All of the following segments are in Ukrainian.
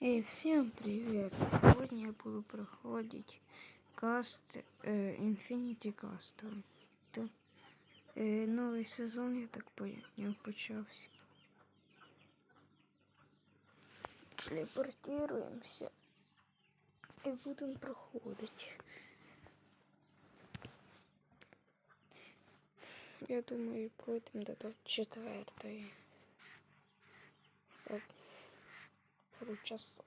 Эй, всем привет! Сегодня я буду проходить каст э, Infinity Cast. Да. Э, новый сезон, я так понял, почався. Телепортируемся и будем проходить. Я думаю, пройдем до четвертої. Так. Часов.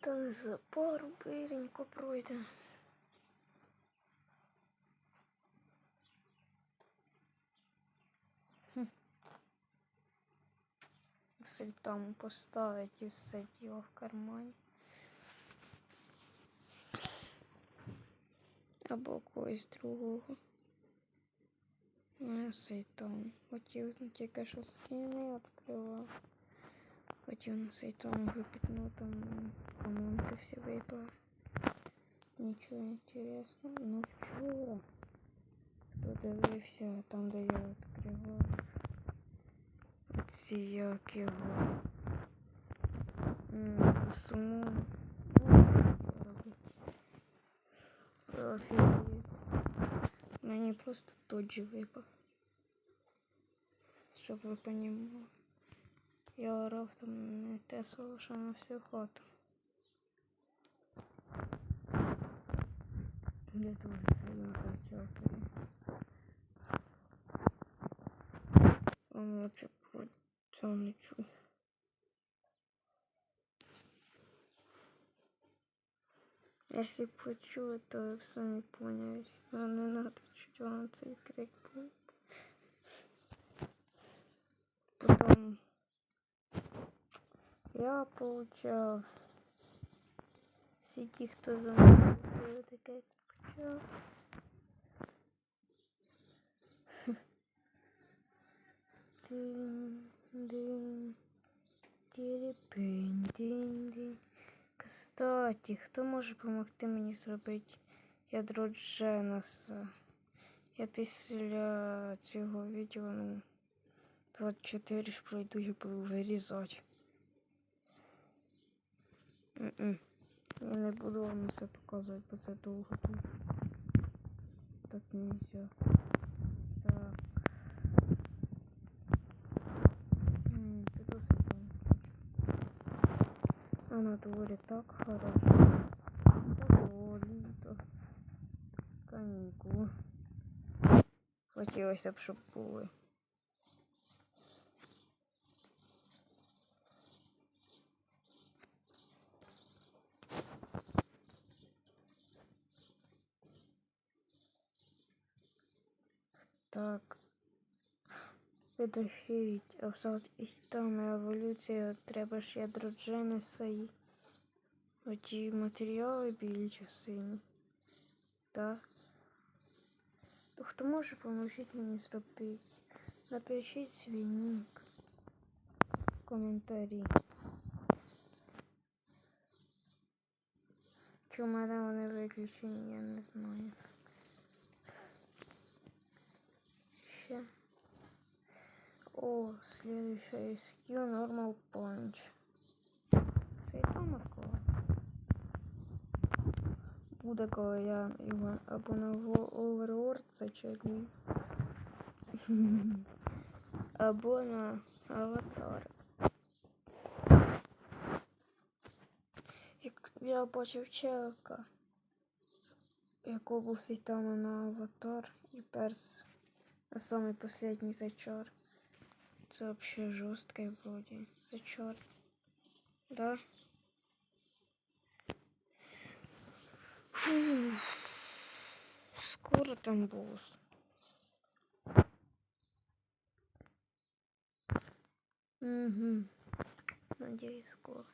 Та за пару биренько пройде. Все там поставить і все діло в кармані. Або когось другого. Ну, я сей там. Хотів тільки що скини відкривав. Хотів на сайтом випітну там команди всі випав. Нічого інтересного. Ну вчора. Хто дивився там, де я відкривав. Ці як його. Суму. Офігеть. Мені просто тот же випав. Щоб ви понімали. Я орав там не те всю хату. Я дуже сильно качати. Вам лучше по цьому не чую. Если почую, то самі поняють. Но не надо чуть вам цей крик був. Потом я получав всі ті, за мною робили таке. Кстати, хто може допомогти мені зробити ядро Дженаса? Я після цього відео ну, 24 ж пройду і буду вирізати. Я не буду вам все показувати, бо це довго тут. Так нельзя. Так. М, це досить. А на дворі так хорошо. Ого, літо. Канікули. Хотілося б, щоб були. Так. Підождіть, а все там еволюція треба ж ядро Дженеса і оті матеріали більше сині. Так. Хто може поможіть мені зробити? Напишіть свій нік в коментарі. Чому мене вони виключені, я не знаю. Ще. О, следующая skill normal punch. Там. Буде, коли я його або Overlord зачеклю. або на аватар. Я бачив челка, якого був сайтами на аватар і перс. А самый последний зачер. Это вообще жесткое вроде. Зачер. Да? Фу. Скоро там босс. Угу. Надеюсь, скоро.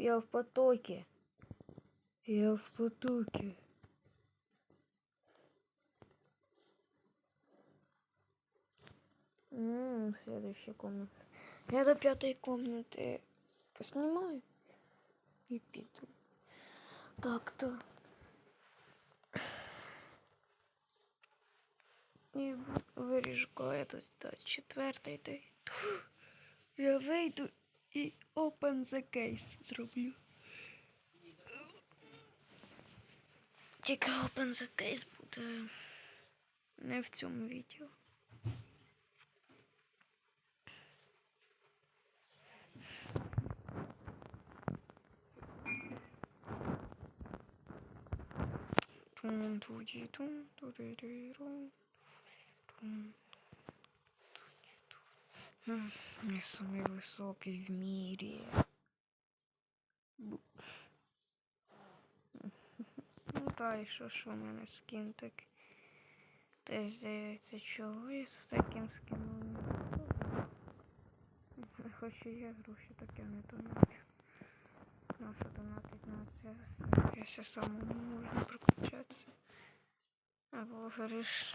Я в потоке. Я в потоке. М -м, следующая комната. Я до пятой комнаты поснимаю и пиду. Так-то. І виріжу, коли тут до четвертий день. Я вийду і open the case зроблю. Тільки open the case буде не в цьому відео. Тун туді тун Я самий високий в. Бу. Ну та і що ж у мене скін так. Та здається, чого я з таким скином не. Хоч і я гроші таке не донатю. Ну, що донатить на це. Я ще самому можна прокачатися. Або говориш,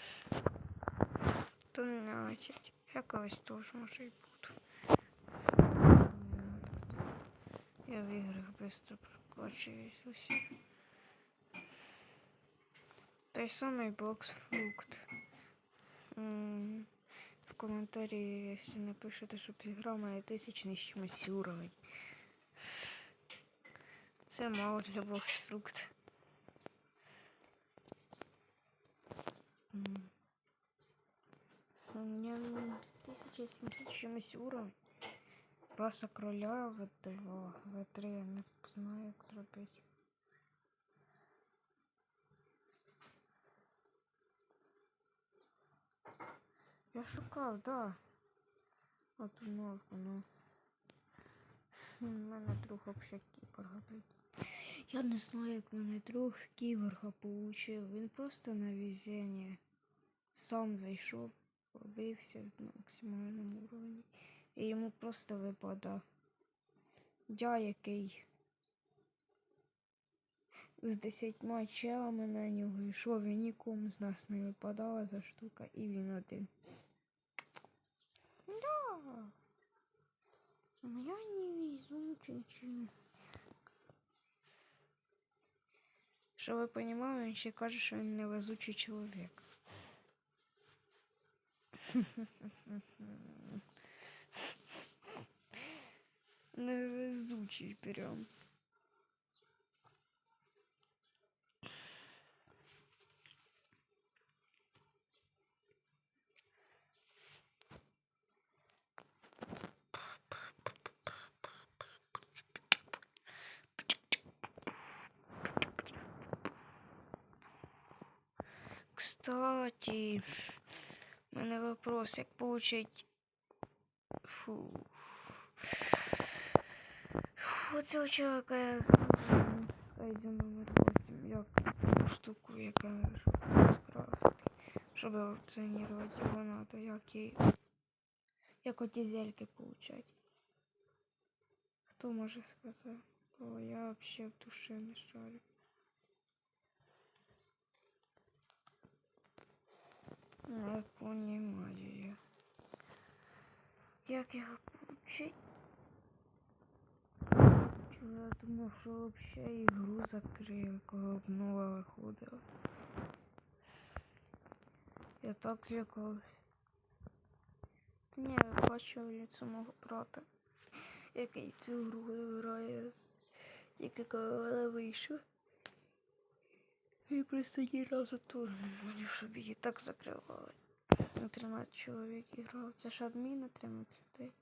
донатять. Я колись теж може і буду. Я в іграх швидко прокачуюсь усі. Той самий бокс фрукт. В коментарі, якщо напишете, щоб зіграв має тисячний чимось уровень. Це мало для бокс фрукт. М. У меня ну, 1700 чимось уровень. Раса кроля В2, В3, я не знаю, як зробити. Я шукав, да. От норку, ну. У мене друг вообще кіборга блядь. Я не знаю, як мене друг кіборга получив. Він просто на везіння сам зайшов, побився на максимальному уровні. І йому просто випадав. Я який з десятьма челами на нього йшов, і нікому з нас не випадала ця штука, і він один. Да. Я не везучий. Що ви розуміли, він ще каже, що він невезучий чоловік. Невезучий прям. Кстати, у мене вопрос, як получить фу. Фу, цього чоловіка я знаю. Кайдю номер 8. Як ту штуку, яка скрафти. Щоб аукціонувати його надо, як і як оті зельки получать. Хто може сказати? О, я вообще в душе не шарю. Не понимаю. Як його получить? Я думав, що вообще ігру закрив, коли обнова виходила. Я так злякався. Ні, я бачив лицо мого брата, який цю гру грає, тільки коли вона вийшов. І просто ні разу теж не бачив, щоб її так закривали. На 13 чоловік іграв. Це ж адмін на 13 людей.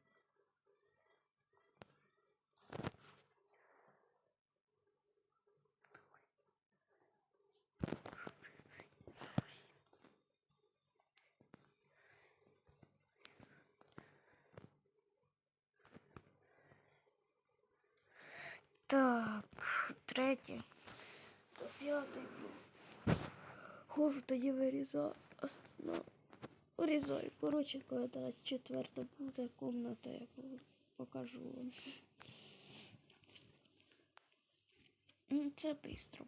Так, третій. То п'ятий. Хожу тоді вирізав. Остана. Вирізаю. Коротше, коли десь четверта буде комната, яку покажу вам. Це швидко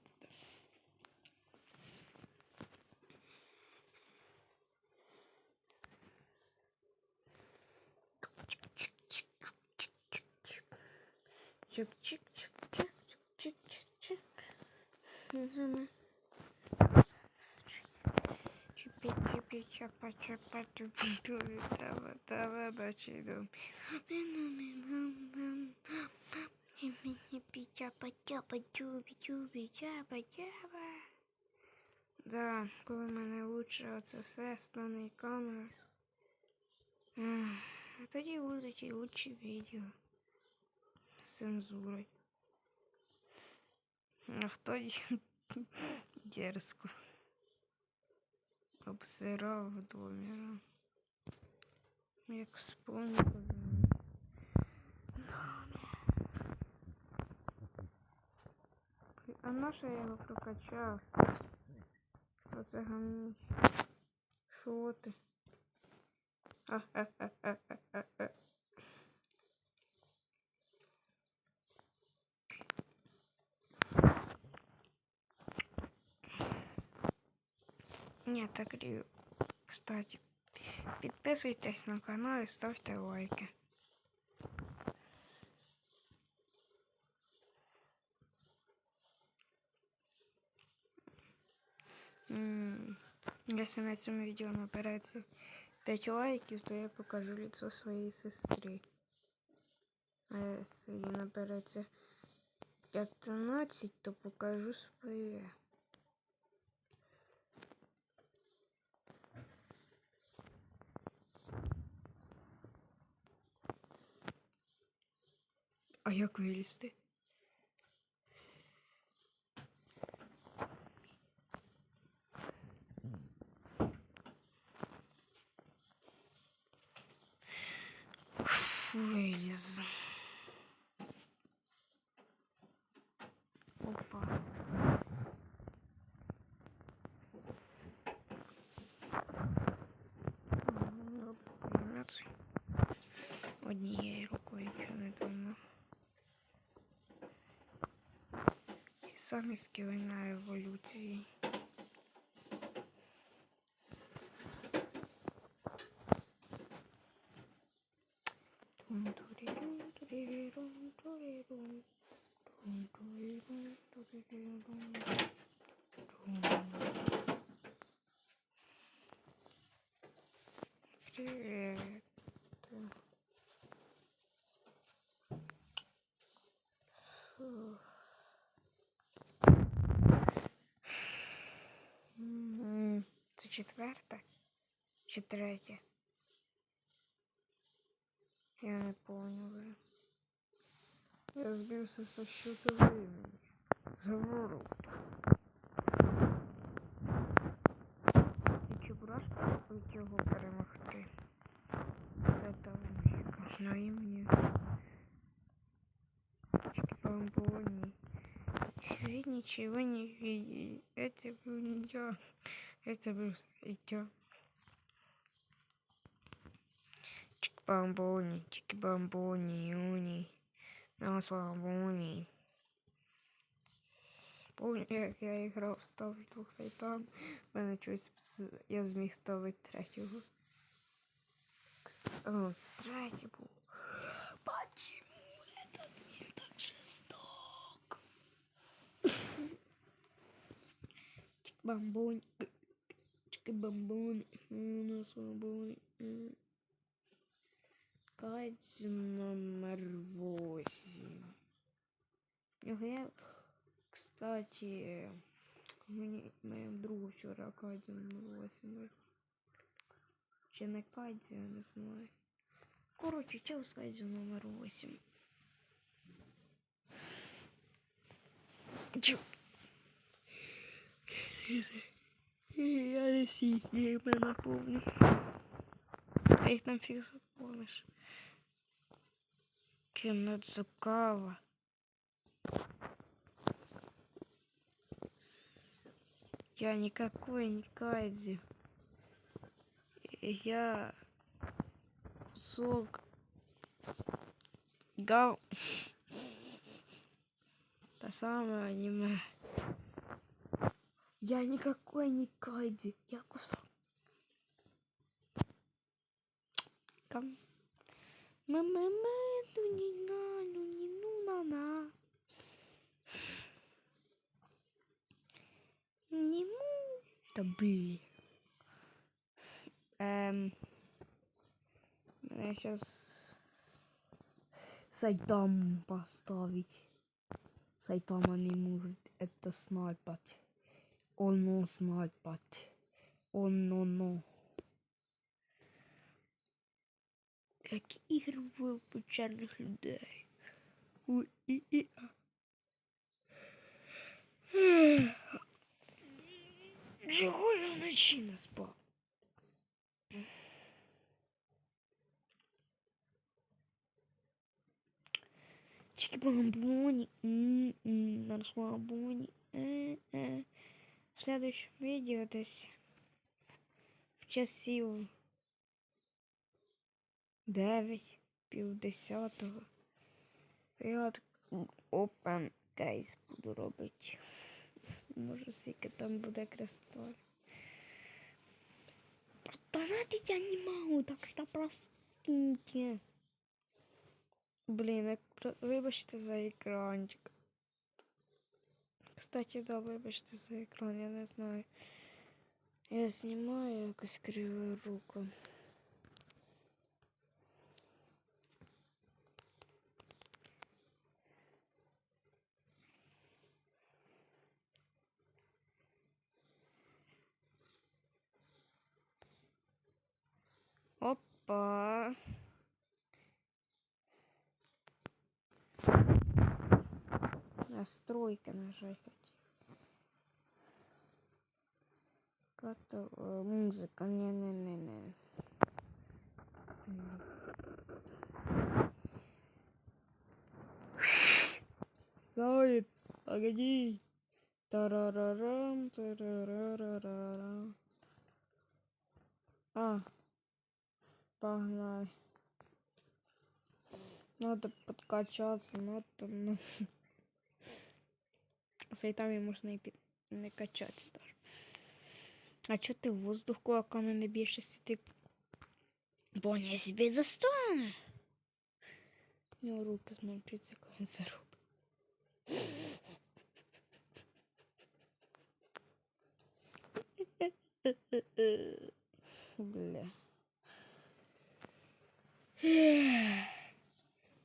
чипи, чапа, чапа, чупи, туби, таба, таба, бачи, дум. Чипи, чипи, чапа, чапа, чупи, чупи, чапа, чапа. Да, коли в мене лучше оце все, основний камера. Ех, А тоді будуть і лучші відео. З цензурою. А хто дерзко обсирав доміра. Як вспомнив. А наша я його прокачав. Оце гамніч. Шо ти? Ха-ха-ха-ха-ха-ха. Нет, так и, кстати, подписывайтесь на канал и ставьте лайки. М, Если на этом видео набирается 5 лайків, то я покажу лицо своей сестры. А если наберется 15, то покажу своє. А як вилізти? Виліз. Опа. М, добре, Однією самі скіли на еволюції. Тун-турі-рум, турі-рум, турі-рум. Тун-турі-рум, турі-рум. Тун. Привет. Це четверта чи третя? Я не помню. Я збився со счета времени. Говорю. Ти чебурашка хоть його перемогти? Это музыка. На імені. Бомбони. Вы ничего не видели. Это был не я. Это был я. Чик-бомбони, чик-бомбони, юни. На свобоні. Помню, як я грав, ставив двох сайтам. В мене щось з- я зміг ставити третього. Кс- О, це третій був. Почему этот мир так жесток? Чик-бомбонь. Чик-бомбонь. На свободі. Кадзю номер 8. Я, кстати, мені моєму другу вчора Кадзю номер 8. Чи не Кадзю, я не знаю. Коротше, чел з Кадзю номер 8. Чу. Я не всі їх мене помню. А їх там фіг запомниш. Ким Цукава. Я никакой не Кайдзи. Я кусок гал. Та самое аниме. Я никакой не Кайди. Я кусал. Там. мы мы мы ну не на, ну не ну на на. Не му. Да блин. Эм. Меня сейчас Сайтаму поставить. Сайтама не может это снайпать. Оно снайпать. Оно но. Як ігри в печальних людей. У і і а. Чого я вночі не спав? Чики-бамбони. м-м, На расслабоне. Э-э. В следующем видео десь в часів 9, пів десятого. Я от open кейс буду робити. Може, скільки там буде крестов. Донатить я не могу, так что простите. Блін, як про- вибачте за екранчик. Кстати, да, вибачте за екран, я не знаю. Я знімаю якось кривою руку. Опа. Настройки нажать Като е, музика. Не, не, не, не. Заяц, погоди. Тарарарам, тарарарарам. А, погнали. Надо подкачаться, надо. Сайтами можна і під... не качатися даже. А чо ти воздух кулаками не якщо ти... Бо я себе достану. У нього руки змовчуться, коли він це робить. Бля.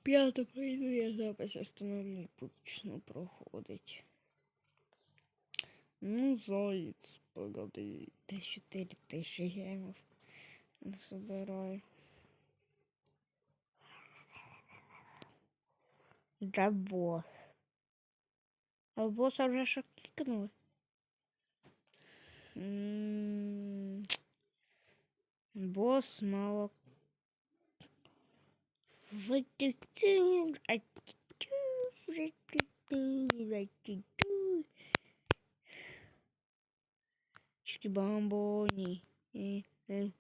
П'ято прийду, я запис остановлю, почну проходить. Ну, заєць, погоди, десь 4 тисячі гемів не собираю. Да бос. А боса вже що кікнули? М, Бос мало. Ватиту, атиту, ватиту, ватиту. Чики-бамбоні. І, е.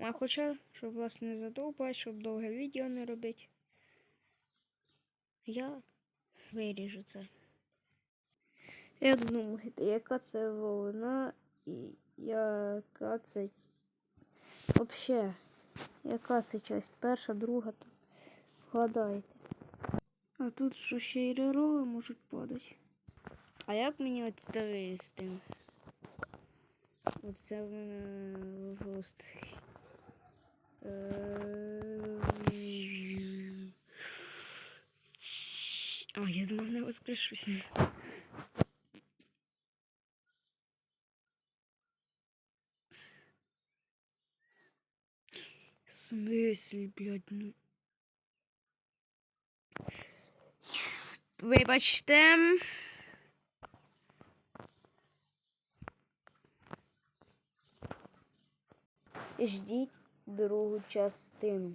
А хоча, щоб вас не задовбати, щоб довге відео не робити. Я виріжу це. Як думаєте, яка це волна і яка це Вообще, яка це часть? Перша, друга там. Вгадайте. А тут що ще й рероли можуть падати. А як мені от туди вилізти? От це в мене просто. А, я думав, не воскрешусь. В смысле, блядь, ну. Вибачте. Ждіть другу частину.